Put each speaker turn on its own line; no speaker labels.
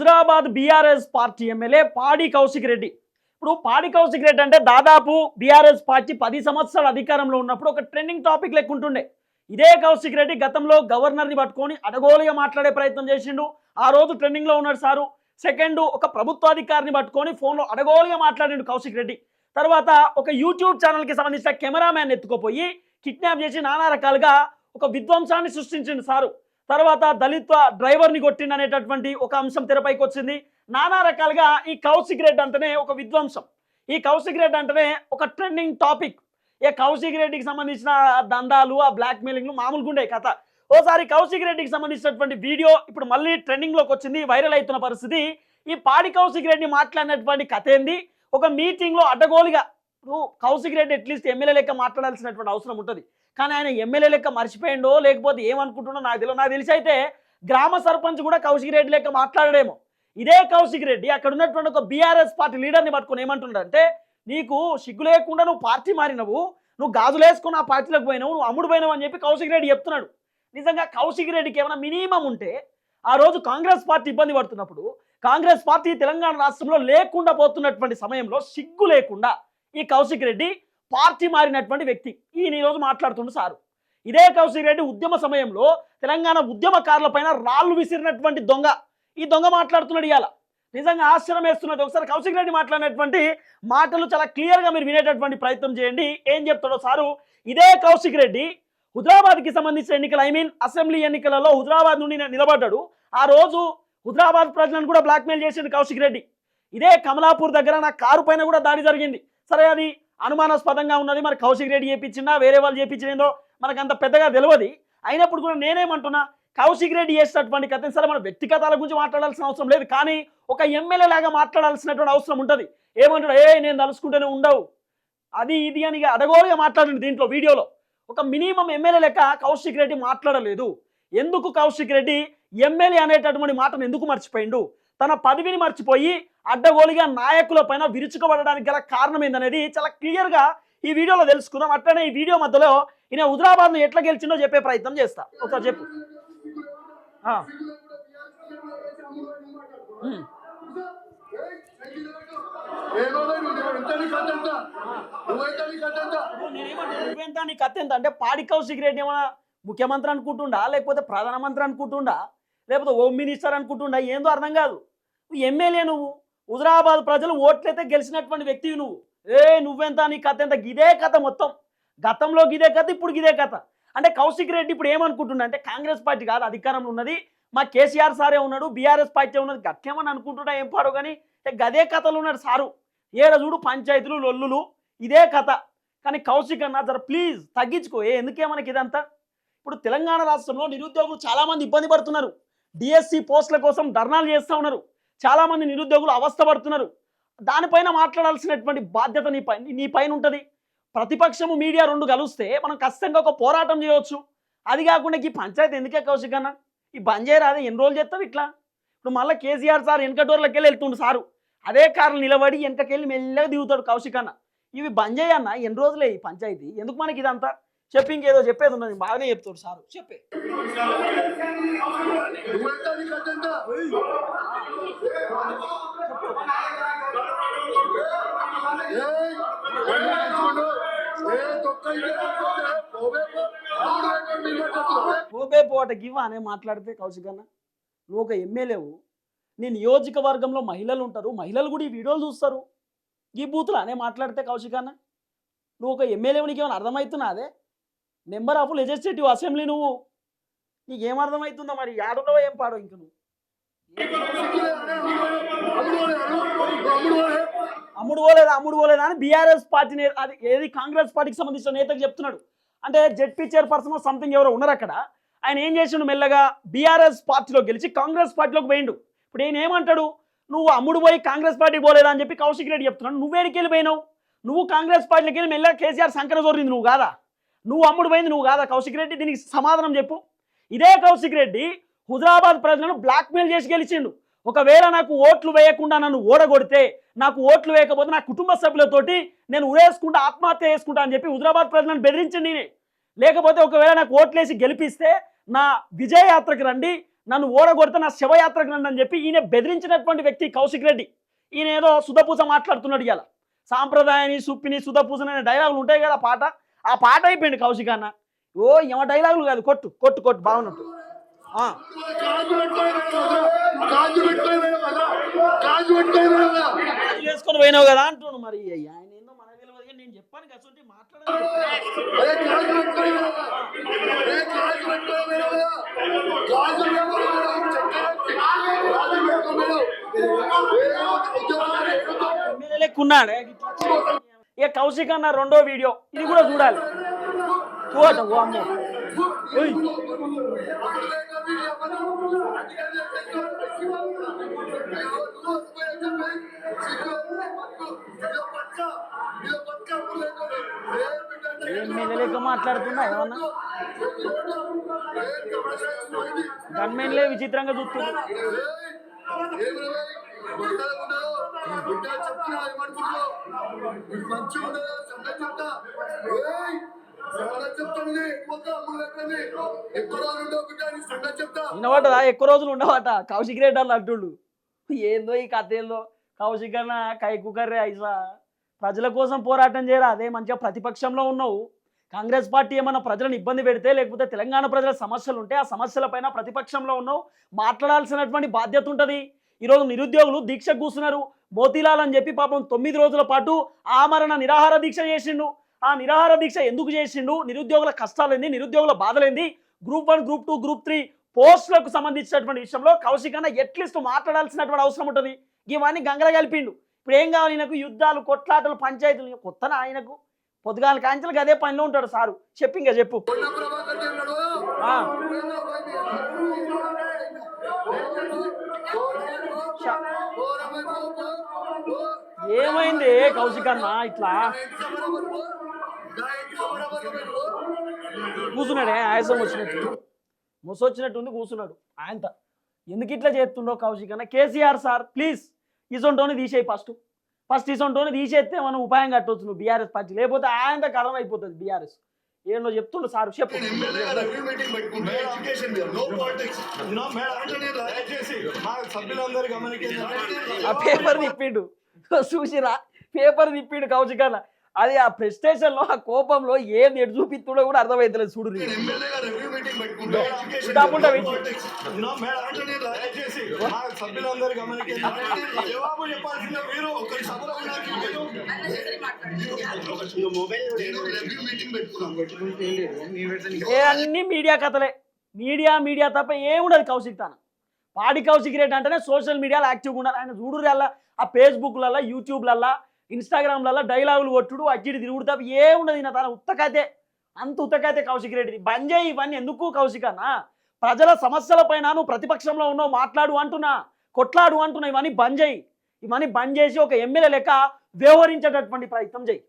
Huzurabad BRS party MLA పాడి కౌశిక్ రెడ్డి. ఇప్పుడు పాడి కౌశిక్ రెడ్డి అంటే దాదాపు బీఆర్ఎస్ పార్టీ పది సంవత్సరాల అధికారంలో ఉన్నప్పుడు ఒక ట్రెండింగ్ టాపిక్ లెక్కుంటుండే. ఇదే కౌశిక్ రెడ్డి గతంలో గవర్నర్ని పట్టుకొని అడగోలుగా మాట్లాడే ప్రయత్నం చేసిండు. ఆ రోజు ట్రెండింగ్లో ఉన్నాడు సారు. సెకండ్ ఒక ప్రభుత్వాధికారిని పట్టుకొని ఫోన్లో అడగోలుగా మాట్లాడిండు కౌశిక్ రెడ్డి. తర్వాత ఒక యూట్యూబ్ ఛానల్కి సంబంధించిన కెమెరామ్యాన్ ఎత్తుకుపోయి కిడ్నాప్ చేసి నానా రకాలుగా ఒక విధ్వంసాన్ని సృష్టించిండు సారు. తర్వాత దళిత డ్రైవర్ని కొట్టిండు అనేటటువంటి ఒక అంశం తెరపైకి వచ్చింది. నానా రకాలుగా ఈ కౌశిక్ రెడ్డి అంటేనే ఒక విధ్వంసం. ఈ కౌశిక్ రెడ్డి అంటేనే ఒక ట్రెండింగ్ టాపిక్. ఏ కౌశిక్ రెడ్డికి సంబంధించిన దందాలు ఆ బ్లాక్ మెయిలింగ్లు మామూలుగుండే కథ. ఓసారి కౌశిక్ రెడ్డికి సంబంధించినటువంటి వీడియో ఇప్పుడు మళ్ళీ ట్రెండింగ్లోకి వచ్చింది వైరల్ అవుతున్న పరిస్థితి. ఈ పాడి కౌశిక్ రెడ్డి మాట్లాడినటువంటి కథ ఏంది? ఒక మీటింగ్లో అడ్డగోలుగా ఇప్పుడు కౌశిక్ రెడ్డి అట్లీస్ట్ ఎమ్మెల్యే లెక్క మాట్లాడాల్సినటువంటి అవసరం ఉంటుంది. కానీ ఆయన ఎమ్మెల్యే లెక్క మర్చిపోయిండో లేకపోతే ఏమనుకుంటున్నా నాకు తెలియదు నాకు తెలిసి అయితే గ్రామ సర్పంచ్ కూడా కౌశిక్ రెడ్డి లెక్క మాట్లాడడేమో. ఇదే కౌశిక్ రెడ్డి అక్కడ ఉన్నటువంటి ఒక బీఆర్ఎస్ పార్టీ లీడర్ని పట్టుకొని ఏమంటుండంటే నీకు సిగ్గు లేకుండా నువ్వు పార్టీ మారినవు నువ్వు గాజులు వేసుకుని ఆ పార్టీలోకి పోయినావు నువ్వు అమ్ముడు పోయినావు అని చెప్పి కౌశిక్ రెడ్డి చెప్తున్నాడు. నిజంగా కౌశిక్ రెడ్డికి ఏమైనా మినిమం ఉంటే ఆ రోజు కాంగ్రెస్ పార్టీ ఇబ్బంది పడుతున్నప్పుడు కాంగ్రెస్ పార్టీ తెలంగాణ రాష్ట్రంలో లేకుండా పోతున్నటువంటి సమయంలో సిగ్గు లేకుండా ఈ కౌశిక్ రెడ్డి పార్టీ మారినటువంటి వ్యక్తి. ఈయన ఈరోజు మాట్లాడుతుండు సారు. ఇదే కౌశిక్ రెడ్డి ఉద్యమ సమయంలో తెలంగాణ ఉద్యమకారుల పైన రాళ్ళు విసిరినటువంటి దొంగ. ఈ దొంగ మాట్లాడుతున్నాడు ఇవాళ నిజంగా ఆశ్చర్యం వేస్తున్నది. ఒకసారి కౌశిక్ రెడ్డి మాట్లాడినటువంటి మాటలు చాలా క్లియర్గా మీరు వినేటటువంటి ప్రయత్నం చేయండి. ఏం చెప్తాడో సారు? ఇదే కౌశిక్ రెడ్డి హుదరాబాద్కి సంబంధించిన ఎన్నికలు ఐ మీన్ అసెంబ్లీ ఎన్నికలలో హుదరాబాద్ నుండి నిలబడ్డాడు. ఆ రోజు హుదరాబాద్ ప్రజలను కూడా బ్లాక్మెయిల్ చేసిండు కౌశిక్ రెడ్డి. ఇదే కమలాపూర్ దగ్గర నా కారు పైన కూడా దాడి జరిగింది. సరే అది అనుమానాస్పదంగా ఉన్నది. మరి కౌశిక్ రెడ్డి చేయించినా వేరే వాళ్ళు చేయించినేందో మనకు అంత పెద్దగా తెలియదు అయినప్పుడు కూడా నేనేమంటున్నా కౌశిక్ రెడ్డి చేసినటువంటి కథ సరే మన వ్యక్తిగతాల గురించి మాట్లాడాల్సిన అవసరం లేదు. కానీ ఒక ఎమ్మెల్యే లాగా మాట్లాడాల్సినటువంటి అవసరం ఉంటుంది. ఏమంటాడు ఏ నేను తలుసుకుంటూనే ఉండవు. అది ఇది అని అడగోలుగా మాట్లాడండి దీంట్లో వీడియోలో. ఒక మినిమం ఎమ్మెల్యే లెక్క కౌశిక్ రెడ్డి మాట్లాడలేదు. ఎందుకు కౌశిక్ రెడ్డి ఎమ్మెల్యే అనేటటువంటి మాటను ఎందుకు మర్చిపోయిండు? తన పదవిని మర్చిపోయి అడ్డగోలుగా నాయకుల పైన విరుచుకోబడడానికి గల కారణం ఏందనేది చాలా క్లియర్గా ఈ వీడియోలో తెలుసుకుందాం. అట్లనే ఈ వీడియో మధ్యలో ఈయన హుదరాబాద్ను ఎట్లా గెలిచిందో చెప్పే ప్రయత్నం చేస్తా. ఒకసారి చెప్పు. నువ్వెంత నీ కథ ఎంత? అంటే పాడి కౌశిక్ రెడ్డి ఏమైనా ముఖ్యమంత్రి అనుకుంటుండా? లేకపోతే ప్రధానమంత్రి అనుకుంటుండా? లేకపోతే హోమ్ మినిస్టర్ అనుకుంటుండా? ఏందో అర్థం కాదు. ఎమ్మెల్యే నువ్వు. హుజరాబాద్ ప్రజలు ఓట్లయితే గెలిచినటువంటి వ్యక్తివి నువ్వు. ఏ నువ్వెంత నీ కథ ఎంత? గిదే కథ మొత్తం. గతంలో గిదే కథ ఇప్పుడు గిదే కథ. అంటే కౌశిక్ రెడ్డి ఇప్పుడు ఏమనుకుంటున్నా అంటే కాంగ్రెస్ పార్టీ కాదు అధికారంలో ఉన్నది. మా కేసీఆర్ సారే ఉన్నాడు బీఆర్ఎస్ పార్టీ ఉన్నది. గట్లేమని అనుకుంటున్నా ఏం పాడు కానీ గదే కథలు ఉన్నాడు సారు. ఏడ చూడు పంచాయతీలు లొల్లులు. ఇదే కథ. కానీ కౌశిక్ అన్న జర ప్లీజ్ తగ్గించుకో. ఏ ఎందుకే మనకి ఇదంతా? ఇప్పుడు తెలంగాణ రాష్ట్రంలో నిరుద్యోగులు చాలామంది ఇబ్బంది పడుతున్నారు. డిఎస్సి పోస్టుల కోసం ధర్నాలు చేస్తూ ఉన్నారు. చాలామంది నిరుద్యోగులు అవస్థ పడుతున్నారు దానిపైన మాట్లాడాల్సినటువంటి బాధ్యత నీ పై నీ పైన ఉంటుంది. ప్రతిపక్షము మీడియా రెండు కలిస్తే మనం ఖచ్చితంగా ఒక పోరాటం చేయవచ్చు. అది కాకుండా ఈ పంచాయతీ ఎందుకే కౌశిక్ అన్న? ఈ బంద్ చేయరాదే ఎన్ని రోజులు చేస్తావు ఇట్లా? ఇప్పుడు మళ్ళీ కేసీఆర్ సార్ వెనకటోర్లకి వెళ్ళి వెళ్తుండు సారు. అదే కార్లు నిలబడి వెనకకెళ్ళి మెల్లగా దిగుతాడు కౌశిక్ అన్న. ఇవి బంద్ చేయన్న ఎన్ని రోజులే ఈ పంచాయతీ? ఎందుకు మనకి ఇదంతా? చెప్పి ఇంకేదో చెప్పేది ఉన్నది. బాగానే చెప్తాడు సారు. చెప్పే. పోబే పోట గివ్ అనే మాట్లాడితే కౌశిక్ అన్న. నువ్వు ఒక ఎమ్మెల్యేవు నీ నియోజకవర్గంలో మహిళలు ఉంటారు. మహిళలు కూడా ఈ వీడియోలు చూస్తారు. ఈ బూతులు అనే మాట్లాడితే కౌశిక్ అన్న. నువ్వు ఒక ఎమ్మెల్యేవు నీకేమైనా అర్థమవుతున్నా అదే మెంబర్ ఆఫ్ లెజిస్లేటివ్ అసెంబ్లీ నువ్వు. నీకేం అర్థమవుతుందో మరి యాడలో ఏం పాడో ఇంక నువ్వు. అమ్ముడు పోలేదా అమ్ముడు పోలేదా అని బీఆర్ఎస్ పార్టీ అది ఏది కాంగ్రెస్ పార్టీకి సంబంధించిన నేతకు చెప్తున్నాడు. అంటే జెడ్పీ చైర్పర్సన్ సంథింగ్ ఎవరో ఉన్నారు అక్కడ. ఆయన ఏం చేసిండు మెల్లగా బీఆర్ఎస్ పార్టీలో గెలిచి కాంగ్రెస్ పార్టీలోకి పోయిండు. ఇప్పుడు ఈయన ఏమంటాడు? నువ్వు అమ్ముడు పోయి కాంగ్రెస్ పార్టీకి పోలేదా అని చెప్పి కౌశిక్ రెడ్డి చెప్తున్నాడు. నువ్వేడికి వెళ్ళిపోయినావు నువ్వు కాంగ్రెస్ పార్టీలోకి వెళ్ళి మెల్లగా కేసీఆర్ సంకర జోరింది నువ్వు కాదా? నువ్వు అమ్ముడు పోయింది నువ్వు కాదా? కౌశిక్ రెడ్డి దీనికి సమాధానం చెప్పు. ఇదే కౌశిక్ రెడ్డి హుజరాబాద్ ప్రజలను బ్లాక్మెయిల్ చేసి గెలిచిండు. ఒకవేళ నాకు ఓట్లు వేయకుండా నన్ను ఓడగొడితే నాకు ఓట్లు వేయకపోతే నా కుటుంబ సభ్యులతోటి నేను ఉరేసుకుంటా ఆత్మహత్య చేసుకుంటా అని చెప్పి హుజరాబాద్ ప్రజలను బెదిరించండి నేనే లేకపోతే ఒకవేళ నాకు ఓట్లేసి గెలిపిస్తే నా విజయయాత్రకు రండి నన్ను ఓడగొడితే నా శివయాత్రకు రండి అని చెప్పి ఈయన బెదిరించినటువంటి వ్యక్తి కౌశిక్ రెడ్డి. ఈయన ఏదో సుధపూజ మాట్లాడుతున్నాడు ఇలా సాంప్రదాయాన్ని సుప్పిని సుధపూజని అనే డైలాగులు ఉంటాయి కదా పాట. ఆ పాట అయిపోయింది కౌశిక్ అన్న. ఓ ఏమ డైలాగులు కాదు కొట్టు కొట్టు కొట్టు బాగున్నట్టు వేసుకొని పోయినావు కదా అంటున్నాడు మరి. ఆయన ఏందో మనకు తెలియదు నేను చెప్పాను మాట్లాడాలి లెక్కున్నాడే ఇక కౌశిక్ అన్న రెండో వీడియో? ఇది కూడా చూడాలి. ఓ అమ్మో. ఓయ్. ఎమ్మెల్యే మాట్లాడుతున్నా ఏమన్నా? గన్మెన్లే విచిత్రంగా చూస్తున్నా
చెప్తా
వినబడ్డదా ఎక్కువ రోజులు ఉండవట కౌశిక్ రెడ్డి వాళ్ళు అంటుడు. ఏందో ఈ కథ ఏందో? కౌశిక్ అన్న కైకుకర్రే ఐసా. ప్రజల కోసం పోరాటం చేయరా? అదే మంచిగా ప్రతిపక్షంలో ఉన్నావు. కాంగ్రెస్ పార్టీ ఏమైనా ప్రజలను ఇబ్బంది పెడితే లేకపోతే తెలంగాణ ప్రజల సమస్యలు ఉంటే ఆ సమస్యలపైన ప్రతిపక్షంలో ఉన్నావు. మాట్లాడాల్సినటువంటి బాధ్యత ఉంటుంది. ఈరోజు నిరుద్యోగులు దీక్ష కూస్తున్నారు. మోతీలాల్ అని చెప్పి పాపం తొమ్మిది రోజుల పాటు ఆమరణ నిరాహార దీక్ష చేసిండు. ఆ నిరాహార దీక్ష ఎందుకు చేసిండు? నిరుద్యోగుల కష్టాలేంది నిరుద్యోగుల బాధలేంది? Group one group two group three పోస్టులకు సంబంధించినటువంటి విషయంలో కౌశిక్ అన్న ఎట్లీస్ట్ మాట్లాడాల్సినటువంటి అవసరం ఉంటుంది. ఇవన్నీ గంగల కలిపిండు. ఇప్పుడు ఏం కావాలి ఆయనకు యుద్ధాలు కొట్లాటలు పంచాయతీలు. కొత్తన ఆయనకు? పొద్దుగాల కాంచెలకు అదే పనిలో ఉంటాడు సారు. చెప్పి ఇంకా చెప్పు. ఏమైంది? కౌశిక్ అన్న ఇట్లా? కూర్చున్నాడే ఆయాసం వచ్చినట్టు. ముసొచ్చినట్టుంది కూర్చున్నాడు ఆయనత. ఎందుకు ఇట్లా చేస్తుండో కౌశిక్ అన్న కేసీఆర్ సార్ ప్లీజ్ ఇసొంటోని తీసేయి ఫస్ట్ ఫస్ట్ ఇసొంటోని తీసేస్తే మనం ఉపాయం కట్టవచ్చు నువ్వు బీఆర్ఎస్ పార్టీ. లేకపోతే ఆయంత కలం అయిపోతుంది బీఆర్ఎస్. ఏంటో చెప్తుండు సార్ చెప్పు. ఆ పేపర్ తిప్పిండు. చూసిరా? పేపర్ తిప్పిండు అన్న. అది ఆ ప్రెస్టేషన్లో ఆ కోపంలో ఏం ఎటు చూపిస్తుండో కూడా అర్థమైతలేదు చూడు అన్ని మీడియా కథలే. మీడియా మీడియా తప్ప ఏముండదు కౌశిక్ తాన. పాడి కౌశిక్ రెడ్డి అంటేనే సోషల్ మీడియాలో యాక్టివ్గా ఉండాలి. ఆయన చూడురల్లా ఆ ఫేస్బుక్లల్లా యూట్యూబ్లల్లా ఇన్స్టాగ్రామ్లలో డైలాగులు కొట్టుడు అజ్జిడి తిరుగుడు తప్ప ఏముండదు ఈయన తన ఉత్తకైతే అంత ఉత్తకైతే కౌశిక్ రెడ్డి బంద్ చేయి ఇవన్నీ ఎందుకు కౌశికనా? ప్రజల సమస్యల పైన నువ్వు ప్రతిపక్షంలో ఉన్నావు మాట్లాడు అంటున్నా కొట్లాడు అంటున్నా ఇవన్నీ బంద్ చేయి ఇవన్నీ బంద్ చేసి ఒక ఎమ్మెల్యే లెక్క వ్యవహరించేటటువంటి ప్రయత్నం చేయి.